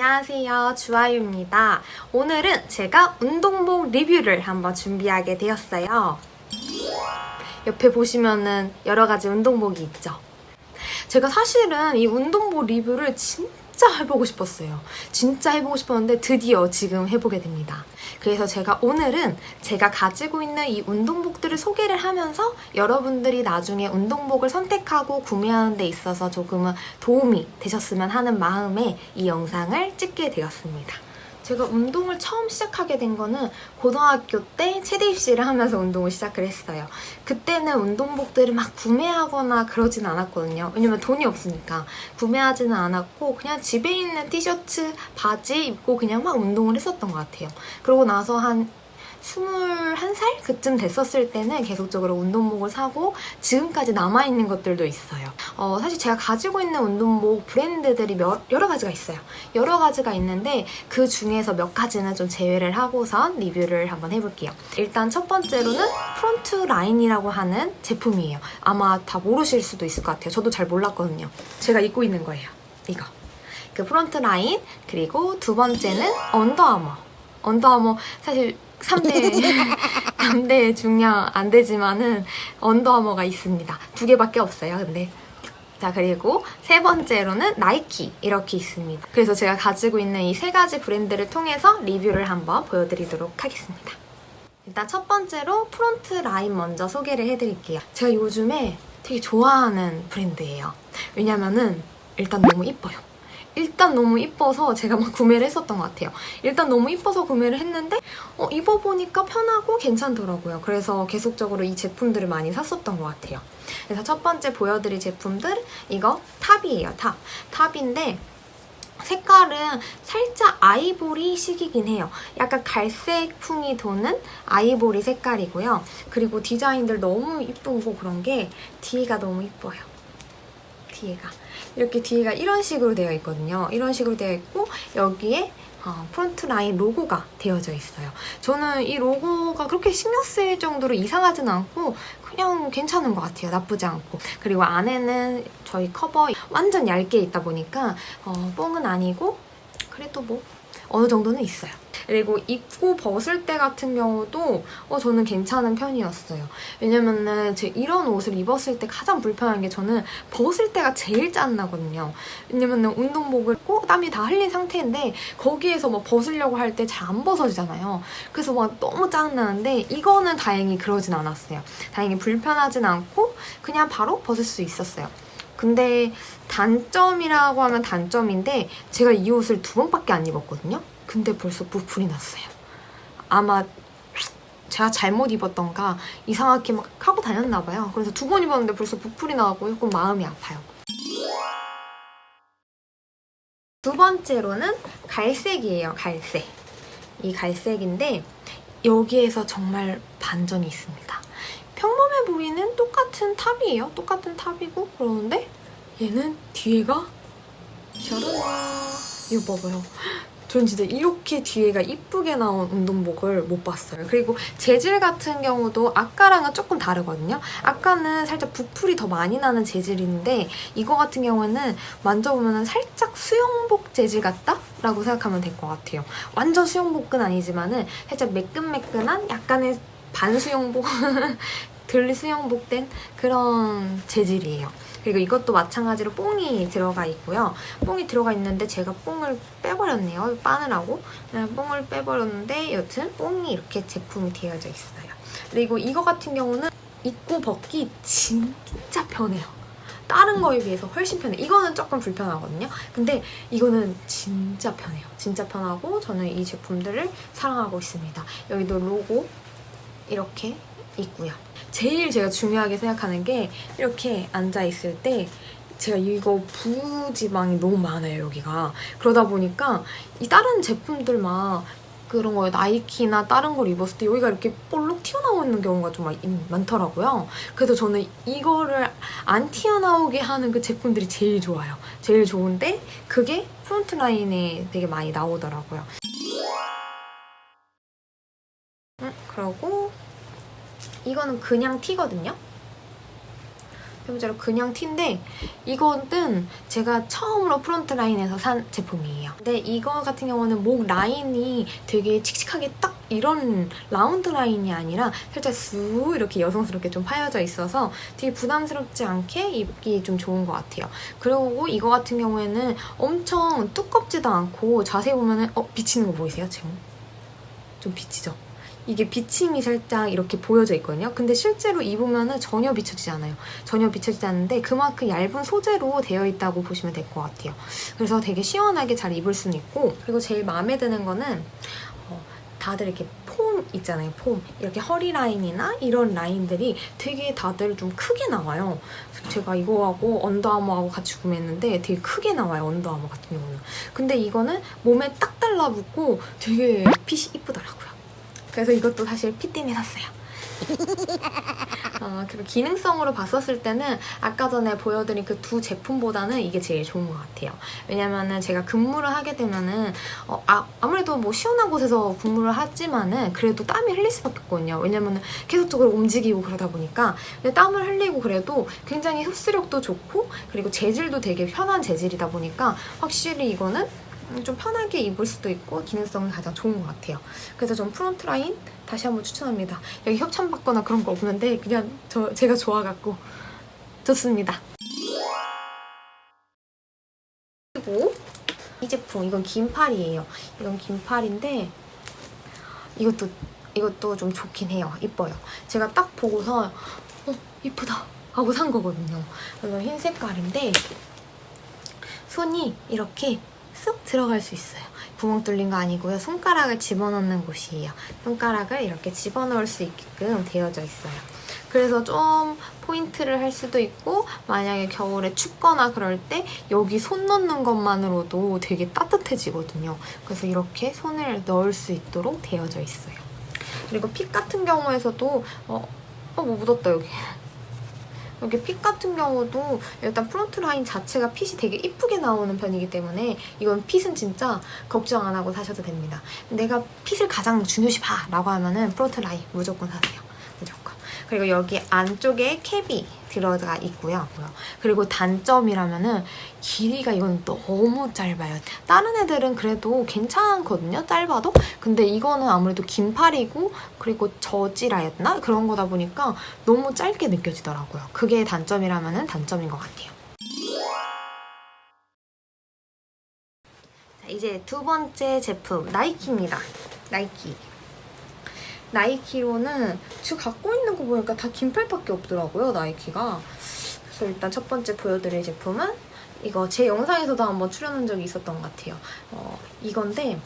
안녕하세요. 주아유입니다. 오늘은 제가 운동복 리뷰를 한번 준비하게 되었어요. 옆에 보시면은 여러 가지 운동복이 있죠. 제가 사실은 이 운동복 리뷰를 진짜 해보고 싶었어요. 진짜 해보고 싶었는데 드디어 지금 해보게 됩니다. 그래서 제가 오늘은 제가 가지고 있는 이 운동복들을 소개를 하면서 여러분들이 나중에 운동복을 선택하고 구매하는 데 있어서 조금은 도움이 되셨으면 하는 마음에 이 영상을 찍게 되었습니다. 제가 운동을 처음 시작하게 된 거는 고등학교 때 체대 입시를 하면서 운동을 시작을 했어요. 그때는 운동복들을 막 구매하거나 그러진 않았거든요. 왜냐면 돈이 없으니까. 구매하지는 않았고 그냥 집에 있는 티셔츠, 바지 입고 그냥 막 운동을 했었던 것 같아요. 그러고 나서 한 21살 그쯤 됐었을 때는 계속적으로 운동복을 사고 지금까지 남아있는 것들도 있어요. 어, 사실 제가 가지고 있는 운동복 브랜드들이 몇, 여러 가지가 있어요. 여러 가지가 있는데 그 중에서 몇 가지는 좀 제외를 하고선 리뷰를 한번 해볼게요. 일단 첫 번째로는 프론트 라인이라고 하는 제품이에요. 아마 다 모르실 수도 있을 것 같아요. 저도 잘 몰랐거든요. 제가 입고 있는 거예요. 이거. 그 프론트 라인 그리고 두 번째는 언더아머. 언더아머 사실 3대 3대 중량 안 되지만은 언더아머가 있습니다. 두 개밖에 없어요. 근데 자 그리고 세 번째로는 나이키 이렇게 있습니다. 그래서 제가 가지고 있는 이 세 가지 브랜드를 통해서 리뷰를 한번 보여드리도록 하겠습니다. 일단 첫 번째로 프론트 라인 먼저 소개를 해드릴게요. 제가 요즘에 되게 좋아하는 브랜드예요. 왜냐면은 일단 너무 이뻐요. 일단 너무 이뻐서 제가 막 구매를 했었던 것 같아요. 일단 너무 이뻐서 구매를 했는데 어, 입어보니까 편하고 괜찮더라고요. 그래서 계속적으로 이 제품들을 많이 샀었던 것 같아요. 그래서 첫 번째 보여드릴 제품들 이거 탑이에요. 탑. 탑인데 색깔은 살짝 아이보리식이긴 해요. 약간 갈색 풍이 도는 아이보리 색깔이고요. 그리고 디자인들 너무 이쁘고 그런 게 뒤가 너무 이뻐요. 뒤에가. 이렇게 뒤에가 이런 식으로 되어 있거든요. 이런 식으로 되어 있고 여기에 어, 프론트 라인 로고가 되어져 있어요. 저는 이 로고가 그렇게 신경 쓰일 정도로 이상하진 않고 그냥 괜찮은 것 같아요. 나쁘지 않고. 그리고 안에는 저희 커버 완전 얇게 있다 보니까 어, 뽕은 아니고 그래도 뭐 어느 정도는 있어요. 그리고 입고 벗을 때 같은 경우도 어, 저는 괜찮은 편이었어요. 왜냐면은 제 이런 옷을 입었을 때 가장 불편한 게 저는 벗을 때가 제일 짠나거든요. 왜냐면은 운동복을 입고 땀이 다 흘린 상태인데 거기에서 막 벗으려고 할 때 잘 안 벗어지잖아요. 그래서 막 너무 짜증나는데 이거는 다행히 그러진 않았어요. 다행히 불편하진 않고 그냥 바로 벗을 수 있었어요. 근데 단점이라고 하면 단점인데 제가 이 옷을 두 번밖에 안 입었거든요. 근데 벌써 부풀이 났어요. 아마 제가 잘못 입었던가 이상하게 막 하고 다녔나 봐요. 그래서 두 번 입었는데 벌써 부풀이 나고 조금 마음이 아파요. 두 번째로는 갈색이에요. 갈색. 이 갈색인데 여기에서 정말 반전이 있습니다. 평범해 보이는 똑같은 탑이에요. 똑같은 탑이고 그러는데 얘는 뒤에가 짜란 이거 봐봐요. 전 진짜 이렇게 뒤에가 이쁘게 나온 운동복을 못 봤어요. 그리고 재질 같은 경우도 아까랑은 조금 다르거든요. 아까는 살짝 부풀이 더 많이 나는 재질인데 이거 같은 경우는 만져보면 살짝 수영복 재질 같다? 라고 생각하면 될 것 같아요. 완전 수영복은 아니지만 은 살짝 매끈매끈한 약간의 반수영복, 덜 수영복된 그런 재질이에요. 그리고 이것도 마찬가지로 뽕이 들어가 있고요. 뽕이 들어가 있는데 제가 뽕을 빼버렸네요. 빠느라고. 그냥 뽕을 빼버렸는데 여튼 뽕이 이렇게 제품이 되어져 있어요. 그리고 이거 같은 경우는 입고 벗기 진짜 편해요. 다른 거에 비해서 훨씬 편해. 이거는 조금 불편하거든요. 근데 이거는 진짜 편해요. 진짜 편하고 저는 이 제품들을 사랑하고 있습니다. 여기도 로고 이렇게 있고요. 제일 제가 중요하게 생각하는 게 이렇게 앉아 있을 때 제가 이거 부지방이 너무 많아요 여기가 그러다 보니까 이 다른 제품들 막 그런 거에 나이키나 다른 걸 입었을 때 여기가 이렇게 볼록 튀어나오는 경우가 좀 많- 많더라고요. 그래서 저는 이거를 안 튀어나오게 하는 그 제품들이 제일 좋아요. 제일 좋은데 그게 프론트 라인에 되게 많이 나오더라고요. 음, 그러고 이거는 그냥 티거든요. 그냥 티인데 이거는 제가 처음으로 프론트 라인에서 산 제품이에요. 근데 이거 같은 경우는 목 라인이 되게 칙칙하게 딱 이런 라운드 라인이 아니라 살짝 쑥 이렇게 여성스럽게 좀 파여져 있어서 되게 부담스럽지 않게 입기 좀 좋은 것 같아요. 그리고 이거 같은 경우에는 엄청 두껍지도 않고 자세히 보면은 어 비치는 거 보이세요 지금? 좀 비치죠? 이게 비침이 살짝 이렇게 보여져 있거든요. 근데 실제로 입으면은 전혀 비쳐지지 않아요. 전혀 비쳐지지 않는데 그만큼 얇은 소재로 되어 있다고 보시면 될 것 같아요. 그래서 되게 시원하게 잘 입을 수는 있고 그리고 제일 마음에 드는 거는 어, 다들 이렇게 폼 있잖아요. 폼 이렇게 허리 라인이나 이런 라인들이 되게 다들 좀 크게 나와요. 제가 이거하고 언더아머하고 같이 구매했는데 되게 크게 나와요. 언더아머 같은 경우는. 근데 이거는 몸에 딱 달라붙고 되게 핏이 이쁘더라고요. 그래서 이것도 사실 핏 때문에 샀어요. 어, 그리고 기능성으로 봤었을 때는 아까 전에 보여드린 그 두 제품보다는 이게 제일 좋은 것 같아요. 왜냐면은 제가 근무를 하게 되면은 어, 아, 아무래도 뭐 시원한 곳에서 근무를 하지만은 그래도 땀이 흘릴 수밖에 없거든요. 왜냐면은 계속적으로 움직이고 그러다 보니까 근데 땀을 흘리고 그래도 굉장히 흡수력도 좋고 그리고 재질도 되게 편한 재질이다 보니까 확실히 이거는 음, 좀 편하게 입을 수도 있고 기능성이 가장 좋은 것 같아요. 그래서 전 프론트 라인 다시 한번 추천합니다. 여기 협찬 받거나 그런 거 없는데 그냥 저 제가 좋아갖고 좋습니다. 그리고 이 제품 이건 긴팔이에요. 이건 긴팔인데 이것도 이것도 좀 좋긴 해요. 이뻐요. 제가 딱 보고서 어 이쁘다 하고 산 거거든요. 그래서 흰 색깔인데 손이 이렇게 쑥 들어갈 수 있어요. 구멍 뚫린 거 아니고요. 손가락을 집어넣는 곳이에요. 손가락을 이렇게 집어넣을 수 있게끔 되어져 있어요. 그래서 좀 포인트를 할 수도 있고 만약에 겨울에 춥거나 그럴 때 여기 손 넣는 것만으로도 되게 따뜻해지거든요. 그래서 이렇게 손을 넣을 수 있도록 되어져 있어요. 그리고 핏 같은 경우에서도 어, 어, 뭐 묻었다 여기. 여기 핏 같은 경우도 일단 프론트 라인 자체가 핏이 되게 이쁘게 나오는 편이기 때문에 이건 핏은 진짜 걱정 안 하고 사셔도 됩니다. 내가 핏을 가장 중요시 봐 라고 하면은 프론트 라인 무조건 사세요. 무조건. 그리고 여기 안쪽에 캡이 들어가 있고요. 그리고 단점이라면은 길이가 이건 너무 짧아요. 다른 애들은 그래도 괜찮거든요. 짧아도. 근데 이거는 아무래도 긴 팔이고 그리고 저지라였나? 그런 거다 보니까 너무 짧게 느껴지더라고요. 그게 단점이라면은 단점인 것 같아요. 자, 이제 두 번째 제품 나이키입니다. 나이키. 나이키로는 지금 갖고 있는 거 보니까 다 긴팔밖에 없더라고요, 나이키가. 그래서 일단 첫 번째 보여드릴 제품은 이거 제 영상에서도 한번 출연한 적이 있었던 것 같아요. 어, 이건데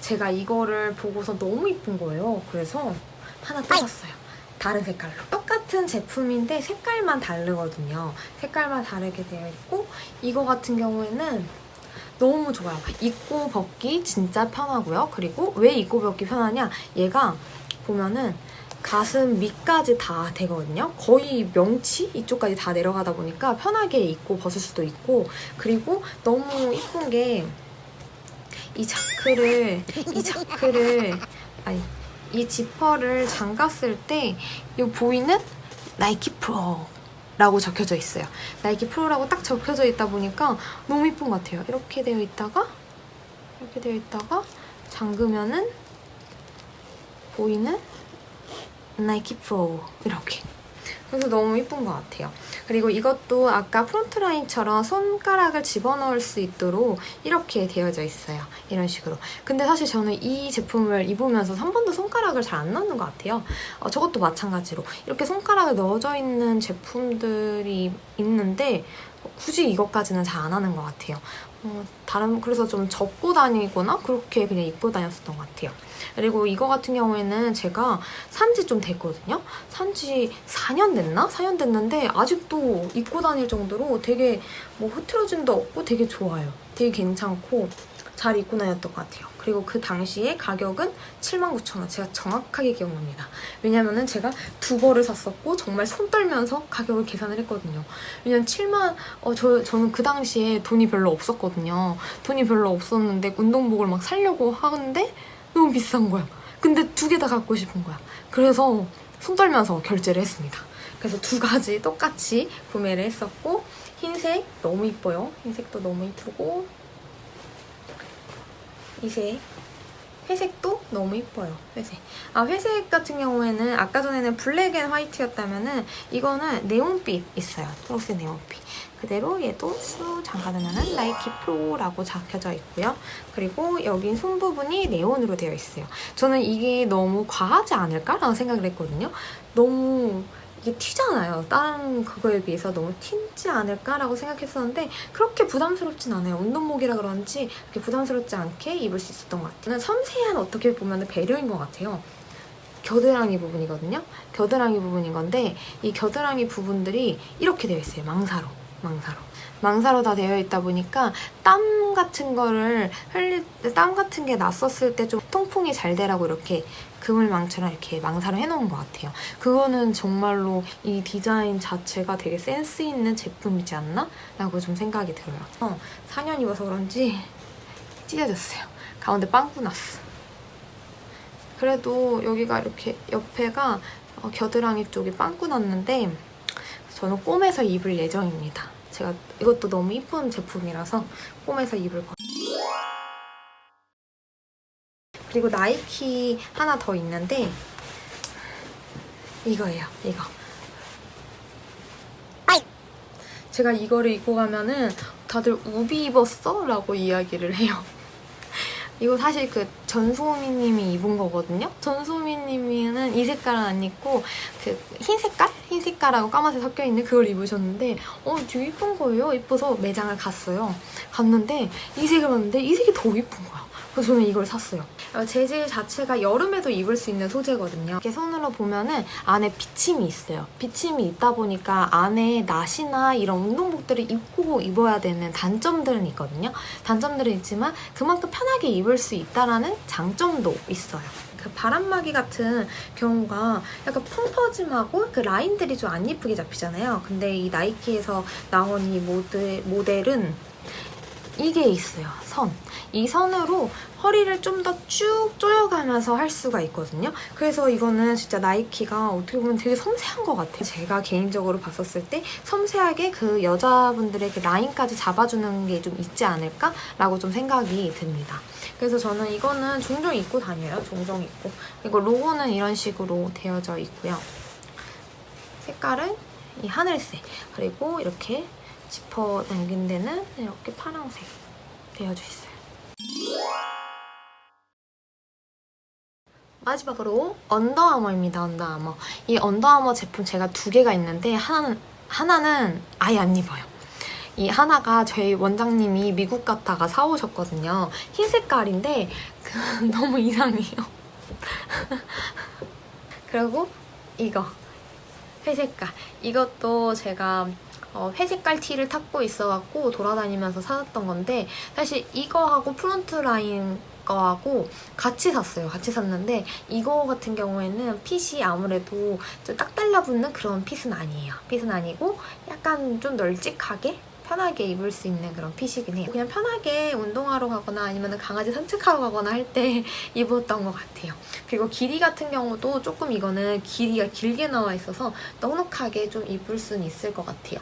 제가 이거를 보고서 너무 이쁜 거예요. 그래서 하나 또 샀어요. 다른 색깔로. 똑같은 제품인데 색깔만 다르거든요. 색깔만 다르게 되어 있고 이거 같은 경우에는 너무 좋아요. 입고 벗기 진짜 편하고요. 그리고 왜 입고 벗기 편하냐? 얘가 보면은 가슴 밑까지 다 되거든요. 거의 명치 이쪽까지 다 내려가다 보니까 편하게 입고 벗을 수도 있고 그리고 너무 이쁜 게 이 자크를 이 자크를 아니 이 지퍼를 잠갔을 때 이 보이는 나이키 프로 라고 적혀져 있어요. 나이키 프로라고 딱 적혀져 있다 보니까 너무 이쁜 것 같아요. 이렇게 되어 있다가 이렇게 되어 있다가 잠그면은 보이는 나이키 프로 이렇게 그래서 너무 이쁜 것 같아요. 그리고 이것도 아까 프론트 라인처럼 손가락을 집어넣을 수 있도록 이렇게 되어져 있어요. 이런 식으로. 근데 사실 저는 이 제품을 입으면서 한 번도 손가락을 잘 안 넣는 것 같아요. 어, 저것도 마찬가지로 이렇게 손가락에 넣어져 있는 제품들이 있는데 굳이 이것까지는 잘 안 하는 것 같아요. 어, 다른 그래서 좀 접고 다니거나 그렇게 그냥 입고 다녔었던 것 같아요. 그리고 이거 같은 경우에는 제가 산지 좀 됐거든요. 산지 4년 됐나? 4년 됐는데 아직도 입고 다닐 정도로 되게 뭐 흐트러짐도 없고 되게 좋아요. 되게 괜찮고 잘 입고 다녔던 것 같아요. 그리고 그 당시에 가격은 79,000원. 제가 정확하게 기억납니다. 왜냐면은 제가 두 벌을 샀었고 정말 손 떨면서 가격을 계산을 했거든요. 왜냐면 7만 어 저 저는 그 당시에 돈이 별로 없었거든요. 돈이 별로 없었는데 운동복을 막 사려고 하는데 너무 비싼 거야. 근데 두 개 다 갖고 싶은 거야. 그래서 손 떨면서 결제를 했습니다. 그래서 두 가지 똑같이 구매를 했었고 흰색 너무 이뻐요. 흰색도 너무 이쁘고 이색 회색도 너무 이뻐요. 회색. 아 회색 같은 경우에는 아까 전에는 블랙 앤 화이트였다면은 이거는 네온빛 있어요. 초록색 네온빛. 그대로 얘도 수 잠가두면은 나이키 프로라고 적혀져 있고요. 그리고 여긴 손 부분이 네온으로 되어 있어요. 저는 이게 너무 과하지 않을까라는 생각을 했거든요. 너무 이게 튀잖아요. 다른 그거에 비해서 너무 튀지 않을까라고 생각했었는데 그렇게 부담스럽진 않아요. 운동복이라 그런지 그렇게 부담스럽지 않게 입을 수 있었던 것 같아요. 섬세한 어떻게 보면 배려인 것 같아요. 겨드랑이 부분이거든요. 겨드랑이 부분인 건데 이 겨드랑이 부분들이 이렇게 되어 있어요. 망사로. 망사로. 망사로 다 되어 있다 보니까 땀 같은 거를 흘릴 때, 땀 같은 게 났었을 때 좀 통풍이 잘 되라고 이렇게 그물망처럼 이렇게 망사로 해놓은 것 같아요. 그거는 정말로 이 디자인 자체가 되게 센스 있는 제품이지 않나? 라고 좀 생각이 들어요. 어, 4년 입어서 그런지 찢어졌어요. 가운데 빵꾸 났어. 그래도 여기가 이렇게 옆에가 어, 겨드랑이 쪽이 빵꾸 났는데 저는 꿰매서 입을 예정입니다. 제가 이것도 너무 이쁜 제품이라서 꿰매서 입을 거예요. 그리고 나이키 하나 더 있는데 이거예요. 이거. 제가 이거를 입고 가면은 다들 우비 입었어? 라고 이야기를 해요. 이거 사실 그 전소미 님이 입은 거거든요. 전소미 님은 이 색깔은 안 입고 그 흰 색깔? 흰 색깔하고 까만색 섞여 있는 그걸 입으셨는데 어 되게 이쁜 거예요. 이뻐서 매장을 갔어요. 갔는데 이 색을 봤는데 이 색이 더 이쁜 거야. 그래서 저는 이걸 샀어요. 어, 재질 자체가 여름에도 입을 수 있는 소재거든요. 이렇게 손으로 보면은 안에 비침이 있어요. 비침이 있다 보니까 안에 나시나 이런 운동복들을 입고 입어야 되는 단점들은 있거든요. 단점들은 있지만 그만큼 편하게 입을 수 있다라는 장점도 있어요. 그 바람막이 같은 경우가 약간 펑퍼짐하고 그 라인들이 좀 안 예쁘게 잡히잖아요. 근데 이 나이키에서 나온 이 모델, 모델은 이게 있어요. 선. 이 선으로 허리를 좀 더 쭉 조여가면서 할 수가 있거든요. 그래서 이거는 진짜 나이키가 어떻게 보면 되게 섬세한 것 같아요. 제가 개인적으로 봤었을 때 섬세하게 그 여자분들의 그 라인까지 잡아주는 게 좀 있지 않을까라고 좀 생각이 듭니다. 그래서 저는 이거는 종종 입고 다녀요. 종종 입고. 그리고 로고는 이런 식으로 되어져 있고요. 색깔은 이 하늘색. 그리고 이렇게 지퍼 당긴 데는 이렇게 파란색 되어져 있어요. 마지막으로 언더아머입니다. 언더아머. 이 언더아머 제품 제가 두 개가 있는데 하나는 하나는 아예 안 입어요. 이 하나가 저희 원장님이 미국 갔다가 사오셨거든요. 흰 색깔인데 그, 너무 이상해요. 그리고 이거 회색깔. 이것도 제가 어, 회색깔 티를 탔고 있어갖고 돌아다니면서 사왔던 건데 사실 이거하고 프론트 라인 거하고 같이 샀어요. 같이 샀는데 이거 같은 경우에는 핏이 아무래도 좀 딱 달라붙는 그런 핏은 아니에요. 핏은 아니고 약간 좀 널찍하게 편하게 입을 수 있는 그런 핏이긴 해요. 그냥 편하게 운동하러 가거나 아니면 강아지 산책하러 가거나 할 때 입었던 것 같아요. 그리고 길이 같은 경우도 조금 이거는 길이가 길게 나와 있어서 넉넉하게 좀 입을 수는 있을 것 같아요.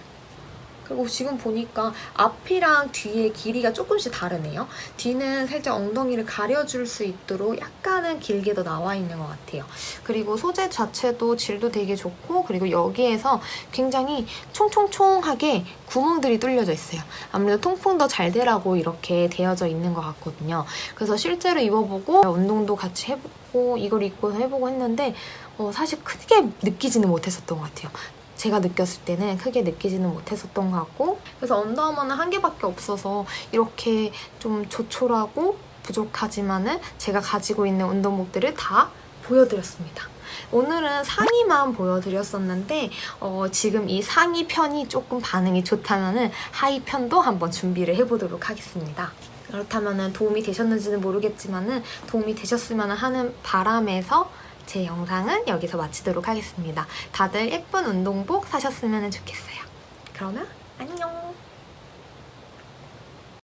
그리고 지금 보니까 앞이랑 뒤의 길이가 조금씩 다르네요. 뒤는 살짝 엉덩이를 가려줄 수 있도록 약간은 길게 더 나와 있는 것 같아요. 그리고 소재 자체도 질도 되게 좋고 그리고 여기에서 굉장히 총총총하게 구멍들이 뚫려져 있어요. 아무래도 통풍 더잘 되라고 이렇게 되어져 있는 것 같거든요. 그래서 실제로 입어보고 운동도 같이 해보고 이걸 입고 해보고 했는데 어, 사실 크게 느끼지는 못했었던 것 같아요. 제가 느꼈을 때는 크게 느끼지는 못했었던 것 같고 그래서 언더아머는 한 개밖에 없어서 이렇게 좀 조촐하고 부족하지만은 제가 가지고 있는 운동복들을 다 보여드렸습니다. 오늘은 상의만 보여드렸었는데 어, 지금 이 상의 편이 조금 반응이 좋다면은 하의 편도 한번 준비를 해보도록 하겠습니다. 그렇다면 도움이 되셨는지는 모르겠지만은 도움이 되셨으면 하는 바람에서 제 영상은 여기서 마치도록 하겠습니다. 다들 예쁜 운동복 사셨으면 좋겠어요. 그러면 안녕!